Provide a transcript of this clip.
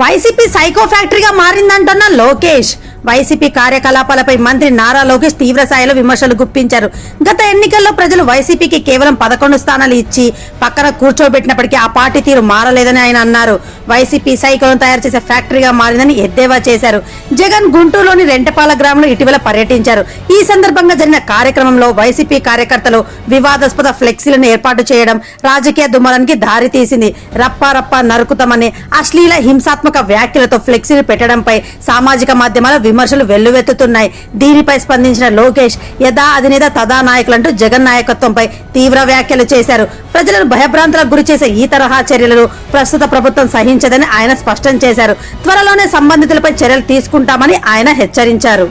YCP psycho ఫ్యాక్టరీగా మారిందంటున్న Lokesh. YCP కార్యకలాపాలపై మంత్రి నారా లోకేష్ తీవ్ర స్థాయిలో విమర్శలు గుప్పించారు. గత ఎన్నికల్లో ప్రజలు వైసీపీకి కేవలం పదకొండు స్థానాలు ఇచ్చి పక్కన కూర్చోబెట్టినప్పటికీ ఆ పార్టీ తీరు మారలేదని ఆయన అన్నారు. వైసీపీ సైకిల్ తయారు చేసే ఫ్యాక్టరీగా మారిందని ఎద్దేవా చేశారు. జగన్ గుంటూరులోని రెంటపాల గ్రామంలో ఇటీవల పర్యటించారు. ఈ సందర్భంగా జరిగిన కార్యక్రమంలో వైసీపీ కార్యకర్తలు వివాదాస్పద ఫ్లెక్సీలను ఏర్పాటు చేయడం రాజకీయ దుమారానికి దారితీసింది తీసింది. రప్ప నరుకుతామని అశ్లీల హింసాత్మక వ్యాఖ్యలతో ఫ్లెక్సీలు పెట్టడంపై సామాజిక మాధ్యమాల విమర్శలు వెల్లువెత్తుతున్నాయి. దీనిపై స్పందించిన లోకేష్ యథా అధినేత తదా నాయకులంటూ జగన్ నాయకత్వంపై తీవ్ర వ్యాఖ్యలు చేశారు. ప్రజలను భయభ్రాంతులకు గురి చేసే ఈ తరహా చర్యలను ప్రస్తుత ప్రభుత్వం సహించదని ఆయన స్పష్టం చేశారు. త్వరలోనే సంబంధితులపై చర్యలు తీసుకుంటామని ఆయన హెచ్చరించారు.